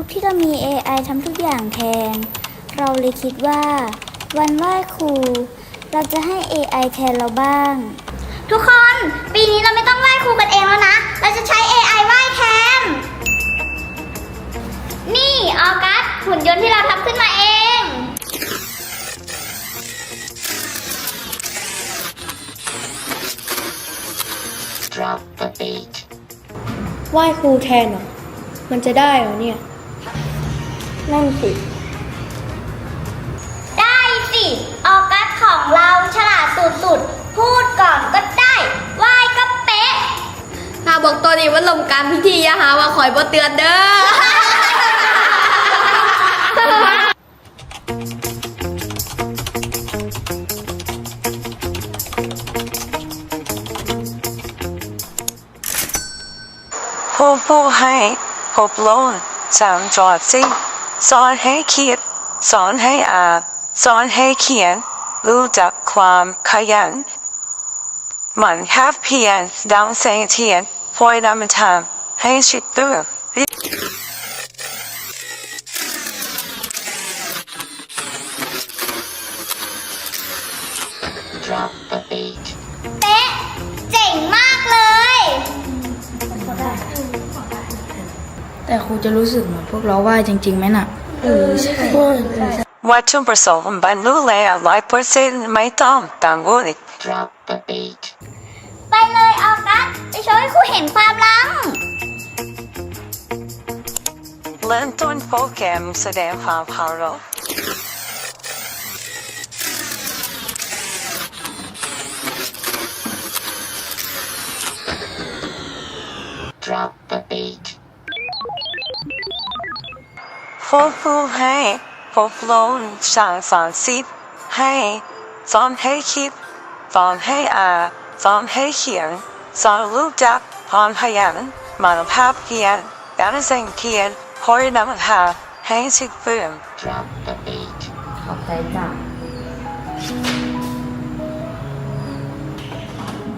ยุคที่เรามี AI ทำทุกอย่างแทน เราเลยคิดว่า วันไหว้ครู เราจะให้ AI แทนเราบ้าง ทุกคน ปีนี้เราไม่ต้องไหว้ครูกันเองแล้วนะ เราจะใช้ AI ไหว้แทน นี่ออกัสหุ่นยนต์ที่เราทำขึ้นมาเอง Drop the beat. ไหว้ครูแทนเหรอ มันจะได้เหรอเนี่ย นั่นสิ ได้สิออกัสของเราฉลาดสุดๆ พูดก่อนก็ได้ไหว้ก็เป๊ะ ถ้าบอกตัวนี้ว่าลมการพิธีอย่าหาว่าคอยบ่เตือนเด้อ ผู้ผู้ให้พบโลนสามจอดสิ สอนให้คิด สอนให้อ่านสอนให้เขียน รู้จักความขยันหมันแคบเพียรดังแสงเทียนพอยนำมาทำให้ชิดตัว Drop the beat. เป๊ะเจ๋งมากเลย แต่ครูจะรู้สึกเหมือนพวกเราไหว้จริงๆไหมน่ะเออใช่วัตถุประสงค์บรรลุแล้วร้อยเปอร์เซ็นต์ไม่ต้องกังวล Drop the beat. ไปเลยออกัสไปโชว์ให้ครูเห็นความล้ำเริ่มต้นโปรแกรมแสดงความเคารพ ผู้ผู้ให้พบโลนสั่งสอนสิทธิ์ให้สอนให้คิดสอนให้อ่านสอนให้เขียนสอนรู้จักพรพยัญชนะมันภาพเพียนการแสงเทียนคอยนำทางให้สิทธิ์เฟื่อง Drop the beat. ขอบใจจ้ะ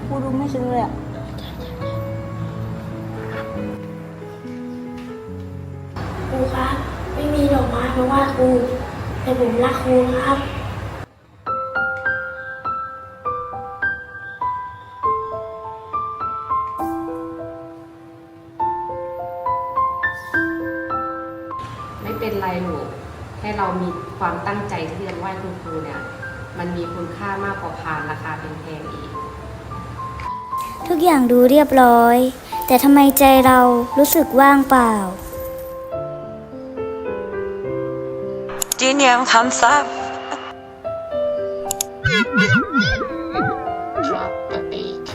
ครูดูไม่ซื้อเลยอะ มีดอกไม้มาไหว้ครูแต่ผมรักครูครับไม่เป็นไรหนูให้เรามีความตั้งใจที่จะไหว้คุณครูเนี่ย มันมีคุณค่ามากกว่าพานราคาแพงๆอีก ทุกอย่างดูเรียบร้อย แต่ทำไมใจเรารู้สึกว่างเปล่า จีเนียงคำศัพท์ Drop the beat.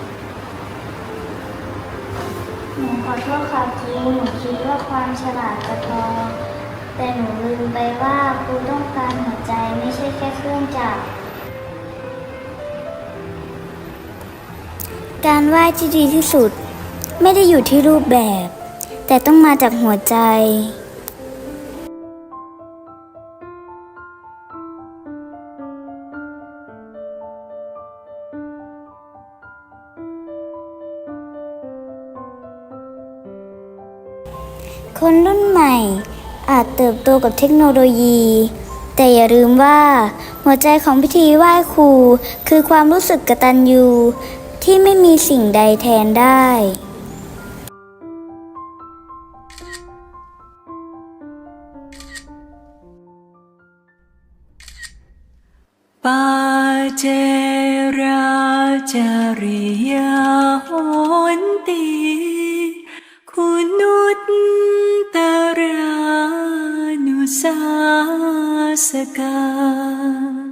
หนูขอโทษค่ะครูหนูคิดว่าความฉลาดจะพอ แต่หนูลืมไปว่าครูต้องการหัวใจไม่ใช่แค่เครื่องจักร การไหว้ที่ดีที่สุด ไม่ได้อยู่ที่รูปแบบ แต่ต้องมาจากหัวใจ คนรุ่นใหม่ อาจเติบโตกับเทคโนโลยี แต่อย่าลืมว่า หัวใจของพิธีไหว้ครู คือความรู้สึกกตัญญูที่ไม่มีสิ่งใดแทนได้ปาเจราจาริยหนตี Hunot tarano sa sakat